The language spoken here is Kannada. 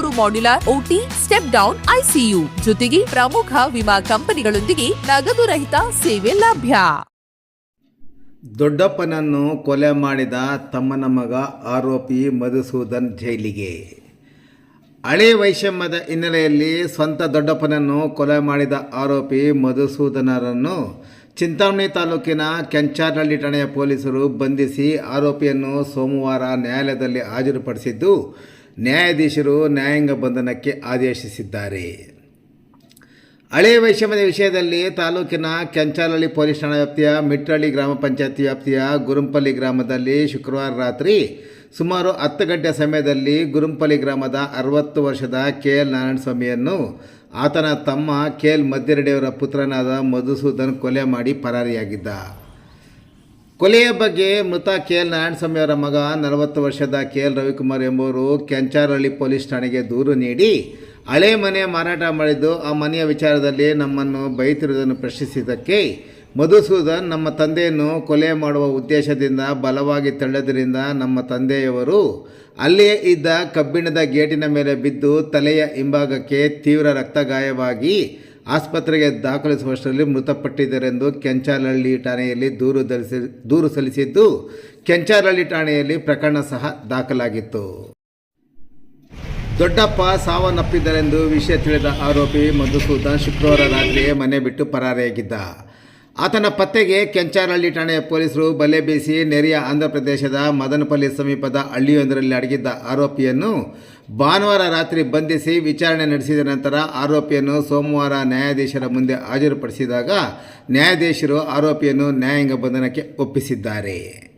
ಮೂರು modular OT, step down, ICU. ಜೊತೆಗೆ ಪ್ರಮುಖ ವಿಮಾ ಕಂಪನಿಗಳೊಂದಿಗೆ ನಗದು ರಹಿತ ಸೇವೆ ಲಭ್ಯ. ದೊಡ್ಡಪ್ಪನನ್ನು ಕೊಲೆ ಮಾಡಿದ ತಮ್ಮನ ಮಗ ಆರೋಪಿ ಮಧುಸೂದನ್ ಜೈಲಿಗೆ. ಹಳೆ ವೈಷಮ್ಯದ ಹಿನ್ನೆಲೆಯಲ್ಲಿ ಸ್ವಂತ ದೊಡ್ಡಪ್ಪನನ್ನು ಕೊಲೆ ಮಾಡಿದ ಆರೋಪಿ ಮಧುಸೂದನರನ್ನು ಚಿಂತಾಮಣಿ ತಾಲೂಕಿನ ಕೆಂಚಾನಹಳ್ಳಿ ಠಾಣೆಯ ಪೊಲೀಸರು ಬಂಧಿಸಿ ಆರೋಪಿಯನ್ನು ಸೋಮವಾರ ನ್ಯಾಯಾಲಯದಲ್ಲಿ ಹಾಜರುಪಡಿಸಿದ್ದು ನ್ಯಾಯಾಧೀಶರು ನ್ಯಾಯಾಂಗ ಬಂಧನಕ್ಕೆ ಆದೇಶಿಸಿದ್ದಾರೆ. ಹಳೆ ವೈಷಮ್ಯದ ವಿಷಯದಲ್ಲಿ ತಾಲೂಕಿನ ಕೆಂಚಾಲಹಳ್ಳಿ ಪೊಲೀಸ್ ಠಾಣಾ ವ್ಯಾಪ್ತಿಯ ಮಿಟ್ರಳ್ಳಿ ಗ್ರಾಮ ಪಂಚಾಯತಿ ವ್ಯಾಪ್ತಿಯ ಗುರುಂಪಲ್ಲಿ ಗ್ರಾಮದಲ್ಲಿ ಶುಕ್ರವಾರ ರಾತ್ರಿ ಸುಮಾರು ಹತ್ತು ಗಂಟೆ ಸಮಯದಲ್ಲಿ ಗುರುಂಪಲ್ಲಿ ಗ್ರಾಮದ ಅರವತ್ತು ವರ್ಷದ ಕೆ ಎಲ್ ನಾರಾಯಣಸ್ವಾಮಿಯನ್ನು ಆತನ ತಮ್ಮ ಕೆ ಎಲ್ ಮದ್ದಿರೆಡ್ಡಿಯವರ ಪುತ್ರನಾದ ಮಧುಸೂದನ್ ಕೊಲೆ ಮಾಡಿ ಪರಾರಿಯಾಗಿದ್ದ. ಕೊಲೆಯ ಬಗ್ಗೆ ಮೃತ ಕೆ ಎಲ್ ನಾರಾಯಣಸ್ವಾಮಿಯವರ ಮಗ ನಲವತ್ತು ವರ್ಷದ ಕೆ ಎಲ್ ರವಿಕುಮಾರ್ ಎಂಬುವರು ಕೆಂಚಾರಹಳ್ಳಿ ಪೊಲೀಸ್ ಠಾಣೆಗೆ ದೂರು ನೀಡಿ ಹಳೆ ಮನೆ ಮಾರಾಟ ಮಾಡಿದ್ದು, ಆ ಮನೆಯ ವಿಚಾರದಲ್ಲಿ ನಮ್ಮನ್ನು ಬೈತಿರುವುದನ್ನು ಪ್ರಶ್ನಿಸಿದ್ದಕ್ಕೆ ಮಧುಸೂದನ್ ನಮ್ಮ ತಂದೆಯನ್ನು ಕೊಲೆ ಮಾಡುವ ಉದ್ದೇಶದಿಂದ ಬಲವಾಗಿ ತಳ್ಳದರಿಂದ ನಮ್ಮ ತಂದೆಯವರು ಅಲ್ಲೇ ಇದ್ದ ಕಬ್ಬಿಣದ ಗೇಟಿನ ಮೇಲೆ ಬಿದ್ದು ತಲೆಯ ಹಿಂಭಾಗಕ್ಕೆ ತೀವ್ರ ರಕ್ತಗಾಯವಾಗಿ ಆಸ್ಪತ್ರೆಗೆ ದಾಖಲಿಸುವಷ್ಟರಲ್ಲಿ ಮೃತಪಟ್ಟಿದ್ದರೆಂದು ಕೆಂಚಾಲಹಳ್ಳಿ ಠಾಣೆಯಲ್ಲಿ ದೂರು ದಲಿಸಿ, ದೂರು ಸಲ್ಲಿಸಿದ್ದು ಕೆಂಚಾಲಹಳ್ಳಿ ಠಾಣೆಯಲ್ಲಿ ಪ್ರಕರಣ ಸಹ ದಾಖಲಾಗಿತ್ತು. ದೊಡ್ಡಪ್ಪ ಸಾವನ್ನಪ್ಪಿದ್ದರೆಂದು ವಿಷಯ ತಿಳಿದ ಆರೋಪಿ ಮಧುಸೂದನ್ ಶುಕ್ರವಾರ ರಾತ್ರಿಯೇ ಮನೆ ಬಿಟ್ಟು ಪರಾರಿಯಾಗಿದ್ದ. ಆತನ ಪತ್ತೆಗೆ ಕೆಂಚಾನಹಳ್ಳಿ ಠಾಣೆಯ ಪೊಲೀಸರು ಬಲೆ ಬೀಸಿ ನೆರೆಯ ಆಂಧ್ರಪ್ರದೇಶದ ಮದನಪಲ್ಲಿ ಸಮೀಪದ ಹಳ್ಳಿಯೊಂದರಲ್ಲಿ ಅಡಗಿದ್ದ ಆರೋಪಿಯನ್ನು ಭಾನುವಾರ ರಾತ್ರಿ ಬಂಧಿಸಿ ವಿಚಾರಣೆ ನಡೆಸಿದ ನಂತರ ಆರೋಪಿಯನ್ನು ಸೋಮವಾರ ನ್ಯಾಯಾಧೀಶರ ಮುಂದೆ ಹಾಜರುಪಡಿಸಿದಾಗ ನ್ಯಾಯಾಧೀಶರು ಆರೋಪಿಯನ್ನು ನ್ಯಾಯಾಂಗ ಬಂಧನಕ್ಕೆ ಒಪ್ಪಿಸಿದ್ದಾರೆ.